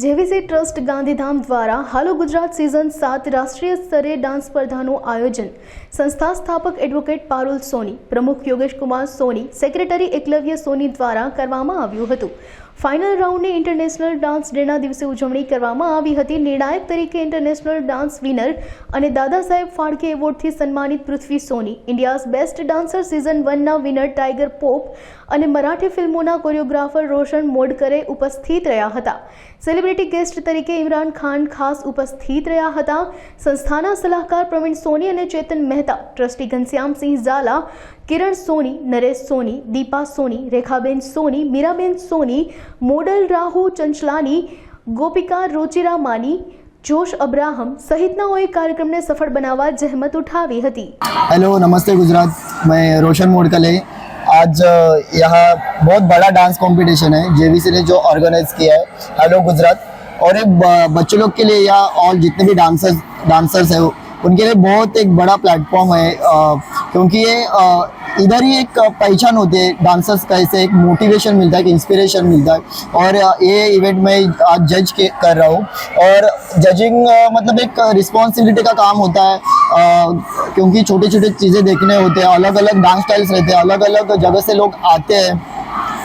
જેવીસી trust Gandhidham દ્વારા હાલો Gujarat season સાત રાષ્ટ્રીય સ્તરે ડાન્સ સ્પર્ધાનું આયોજન. સંસ્થા સ્થાપક એડવોકેટ પારુલ સોની, પ્રમુખ યોગેશ કુમાર સોની સેક્રેટરી એકલવ્ય સોની દ્વારા કરવામાં આવ્યું હતું. ફાઇનલ રાઉન્ડની ઇન્ટરનેશનલ ડાન્સ ડેના દિવસે ઉજવણી કરવામાં આવી હતી. નિર્ણાયક તરીકે ઇન્ટરનેશનલ ડાન્સ વિનર અને દાદા સાહેબ ફાળકે એવોર્ડથી સન્માનિત Prithvi Soni. India's best dancer season વનના winner tiger pop અને મરાઠી ફિલ્મોના કોરિયોગ્રાફર રોશન મોડકરે ઉપસ્થિત રહ્યા હતા. સેલિબ્રિટી ગેસ્ટ તરીકે ઇમરાન ખાન ખાસ ઉપસ્થિત રહ્યા હતા. સંસ્થાના સલાહકાર પ્રવીણ સોની અને ચેતન મહેતા, ટ્રસ્ટી ઘનશ્યામસિંહ ઝાલા, કિરણ સોની, નરેશ સોની, દીપા સોની, રેખાબેન સોની, મીરાબેન સોની model Rahul Chanchlani Gopika Rochiramani Josh Abraham સહિતનાઓએ કાર્યક્રમને સફળ બનાવવા જહેમત ઉઠાવી હતી हेलो नमस्ते गुजरात मैं रोशन मोडकले आज अ, यहाँ बहुत बड़ा डांस कंपटीशन है जेवीसी ने जो ऑर्गेनाइज किया है हेलो गुजरात और एक ब- बच्चे लोग के लिए या और जितने भी डांसर्स डांसर्स है उनके लिए बहुत एक बड़ा प्लेटफॉर्म है अ, क्योंकि ये अ, इधर ही एक पहचान होती है डांसर्स का ऐसे एक मोटिवेशन मिलता है एक इंस्पिरेशन मिलता है। और ये इवेंट में आज जज के कर रहा हूँ। और जजिंग मतलब एक रिस्पॉन्सिबिलिटी का काम होता है क्योंकि छोटे छोटे चीज़ें देखने होते हैं अलग अलग डांस स्टाइल्स रहते हैं अलग अलग जगह से लोग आते हैं।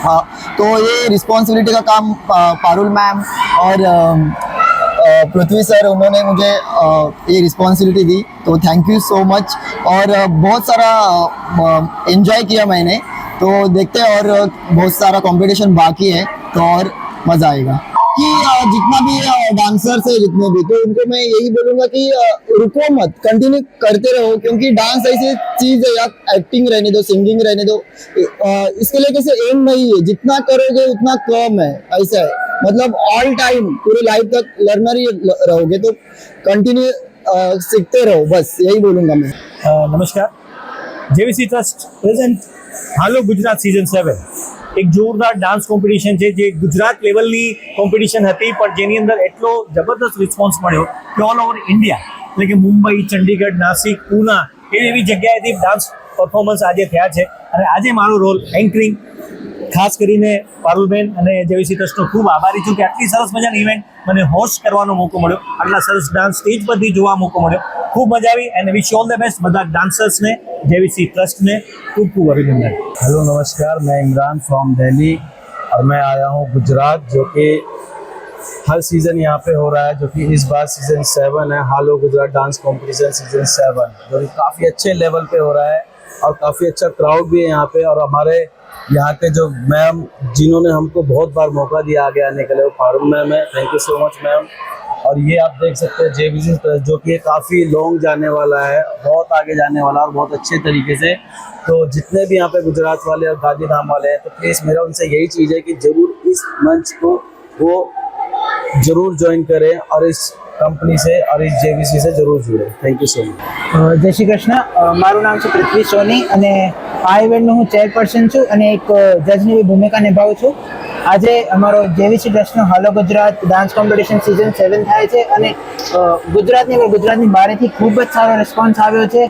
हाँ, तो ये रिस्पॉन्सिबिलिटी का काम पारुल मैम और पृथ्वी सर, उन्होंने मुझे ये रिस्पॉन्सिबिलिटी दी तो थैंक यू सो मच और बहुत सारा एंजॉय किया मैंने तो देखते हैं और बहुत सारा कंपटीशन बाकी है तो और मज़ा आएगा। कि जितना भी डांसर्स है जितने भी तो उनको मैं यही बोलूँगा कि रुको मत कंटिन्यू करते रहो, क्योंकि डांस ऐसी चीज़ है या एक्टिंग रहने दो सिंगिंग रहने दो इसके लिए कैसे एम नहीं है, जितना करोगे, उतना कम है, ऐसा है। मतलब ऑल टाइम पूरी लाइफ तक लर्नर ही ल- रहोगे तो कंटिन्यू सीखते रहो बस यही बोलूंगा मैं અ, નમસ્કાર JVC trust present Halo Gujarat season seven એક જોરદાર ડાન્સ કોમ્પિટિશન છે જે ગુજરાત લેવલની કોમ્પિટિશન હતી પણ જેની અંદર એટલો જબરદસ્ત રિસ્પોન્સ મળ્યો કે ઓલ ઓવર ઇન્ડિયા એટલે કે મુંબઈ ચંડીગઢ નાસિક પૂના એવી એવી જગ્યાએથી ડાન્સ પરફોર્મન્સ આજે થયા છે અને આજે મારો રોલ એન્કરિંગ ખાસ કરીને પારુલબેન અને જેવીસી ટ્રસ્ટનો ખૂબ આભારી છું કે આટલી સરસ મજાની ઇવેન્ટ મને હોસ્ટ કરવાનો મોકો મળ્યો આટલા સરસ ડાન્સ સ્ટેજ પરથી જોવા મોકો મળ્યો ખૂબ મજા આવી and wish all the best બધા ડાન્સર્સને જેવીસી ટ્રસ્ટને ખૂબ ખૂબ અભિનંદન हेलो नमस्कार मैं इमरान फ्रॉम दिल्ली और मैं आया हूँ गुजरात जो कि हर सीज़न यहाँ पे हो रहा है जो कि इस बार सीज़न सेवन है Halo Gujarat dance competition season seven जो कि काफ़ी अच्छे लेवल पे हो रहा है और काफ़ी अच्छा क्राउड भी है यहाँ पे और हमारे यहाँ के जो मैम जिन्होंने हमको बहुत बार मौका दिया आगे आने के लिए, वो फारूक मैम है। Thank you so much ma'am और ये आप देख सकते हैं जे बी जो कि काफ़ी लॉन्ग जाने वाला है, बहुत आगे जाने वाला और बहुत अच्छे तरीके से। तो जितने भी यहाँ पे गुजरात वाले और गांधीधाम वाले हैं तो प्लीज़ मेरा उनसे यही चीज़ है कि ज़रूर इस मंच को वो ज़रूर ज्वाइन करें और इस કંપની છે અને જે વિશે જરૂર જોડે. થેન્ક યુ સો મચ જય શ્રી કૃષ્ણ. મારું નામ છે પૃથ્વી સોની અને આ ઇવેન્ટનો હું ચેરપર્સન છું અને એક જજની ભૂમિકા નિભાવું છું. આજે અમારો JVC ટ્રસ્ટનો Halo Gujarat dance competition season seven થાય છે અને ગુજરાતની ગુજરાતની બહારેથી ખૂબ જ સારો રિસ્પોન્સ આવ્યો છે.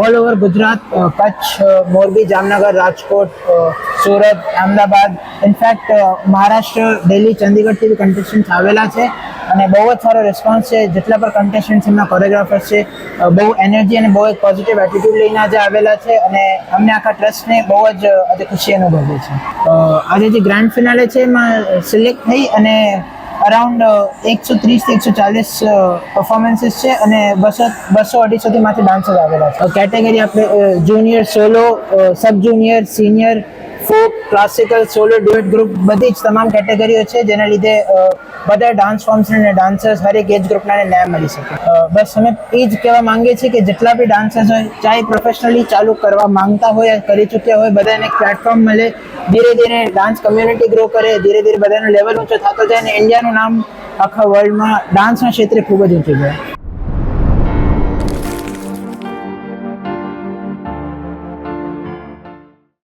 All over Gujarat Kutch Morbi, Jamnagar, Rajkot Surat, Ahmedabad. In fact Maharashtra, Delhi, ચંદીગઢથી બી કન્ટેસ્ટન્ટ આવેલા છે. અને બહુ જ સારો રિસ્પોન્સ છે. જેટલા પણ કન્ટેસ્ટન્ટ એમના કોરિયોગ્રાફર્સ છે બહુ એનર્જી અને બહુ જ પોઝિટિવ એટીટ્યુડ લઈને આજે આવેલા છે અને અમને આખા ટ્રસ્ટને બહુ જ, આજે ખુશી અનુભવે છે. આજે જે ગ્રાન્ડ ફિનાલે છે એમાં સિલેક્ટ થઈ અને અરાઉન્ડ એકસો ત્રીસથી એકસો ચાલીસ પરફોર્મન્સીસ છે અને બસો બસો અઢીસોથી માંથી ડાન્સર આવેલા છે. કેટેગરી આપણે junior solo sub junior senior folk classical solo duet group બધી જ તમામ કેટેગરીઓ છે, જેના લીધે બધા ડાન્સ ફોર્મ્સ અને ડાન્સર્સ હરેક એજ ગ્રુપના ન્યાય મળી શકે. બસ અમે એ જ કહેવા માંગીએ છીએ કે જેટલા બી ડાન્સર્સ હોય, ચાહે પ્રોફેશનલી ચાલુ કરવા માંગતા હોય, કરી ચૂક્યા હોય, બધાને પ્લેટફોર્મ મળે. ધીરે ધીરે ડાન્સ કમ્યુનિટી ગ્રો કરે, ધીરે ધીરે બધાનું લેવલ ઊંચો થતો જાય અને ઇન્ડિયાનું નામ આખા વર્લ્ડમાં ડાન્સના ક્ષેત્રે ખૂબ જ ઊંચું જાય.